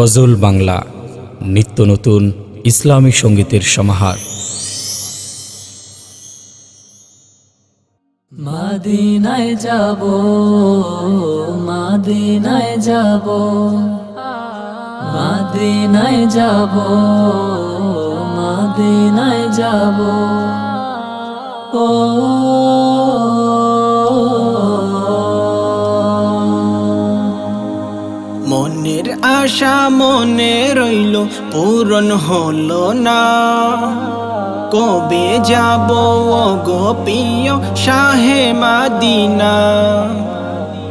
গজল বাংলা, নিত্য নতুন ইসলামী সঙ্গীতের সমাহার। মাদিনায় যাব মাদিনায় যাব মাদিনায় যাব মাদিনায় যাব। আশা মনে রইল, পূরণ হলো না। কবে যাব ও গোপিয় শাহে মাদিনা?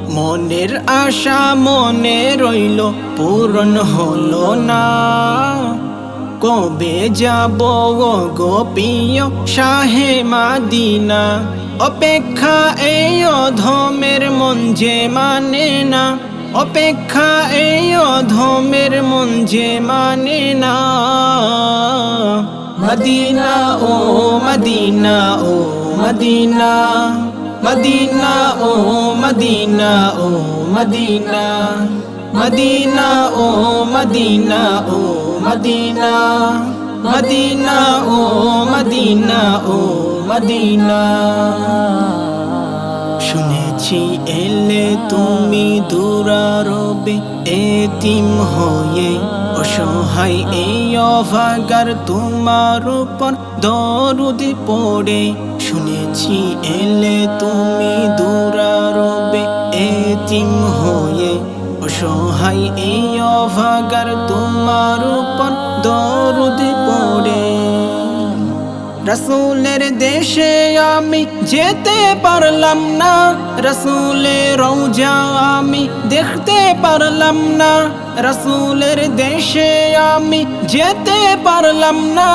মনের আশা মনে রইল, পূরণ হলো না। কবে যাব ও গোপিয় শাহে মাদিনা? অপেক্ষা এই অধমের মন যে মানে না। অপেক্ষা এই অধমের মন যে মানে না। মদিনা, ও মদিনা ও মদিনা। মদিনা, ও মদিনা ও মদিনা। মদিনা, ও মদিনা ও মদিনা। মদিনা, ও মদিনা ও মদিনা। শুনেছি, এলে তুমি দূরারবে এতিম হয়ে অসহায় এই অভাগার তোমার উপর দরুদ পড়ে। শুনেছি, এলে তুমি দূরারবে এতিম হয়ে অসহায় এই অভাগার তোমার উপর দরুদ রসুলের দেশে আমি যেতে পারলাম না, রসুলের রৌজা আমি দেখতে পারলাম না, রসুলের দেশে আমি যেতে পারলাম না,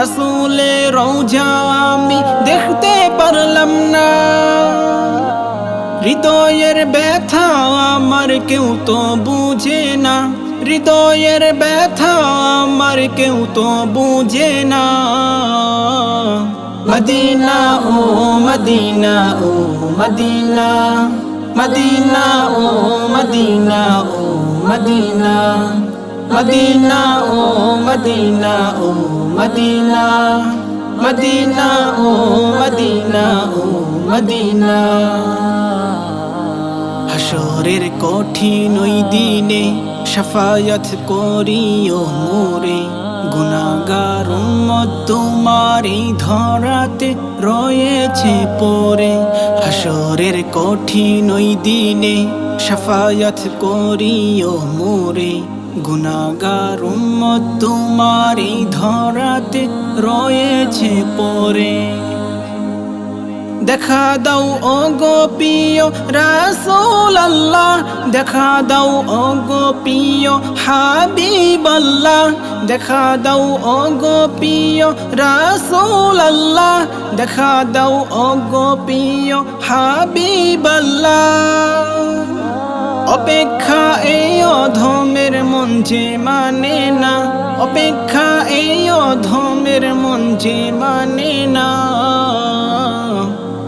রসুলের রৌজা আমি দেখতে পারলাম না। হৃদয়ের ব্যথা আমার কেউ তো বুঝে না। হৃদয়ের ব্যথা আমার কেউ তো বুঝে না। মদিনা ও মদিনা ও মদিনা মদিনা ও মদিনা ও মদিনা মদিনা ও মদিনা ও মদিনা মদিনা ও মদিনা ও মদিনা। হাসরের কঠিন ওই দিনে সাফায়াত করিও মোরে। গুনাগার উম্মত তোমার এই ধরাতে রয়েছে পরে। হাসরের কঠিন ওই দিনে সাফায়াত করিও মোরে। গুনাগার উম্মত তোমার এই ধরাতে রয়েছে পরে। দেখা দাও ও গোপিয় রাসূল আল্লাহ দেখা দাও ও গোপিয় হাবিব দেখা দাও ও গোপিয় রাসূল আল্লাহ দেখা দাও ও গোপিয় হাবিব অপেক্ষা এই অধমের যে মানে না। অপেক্ষা এই অধমের মন মানে না।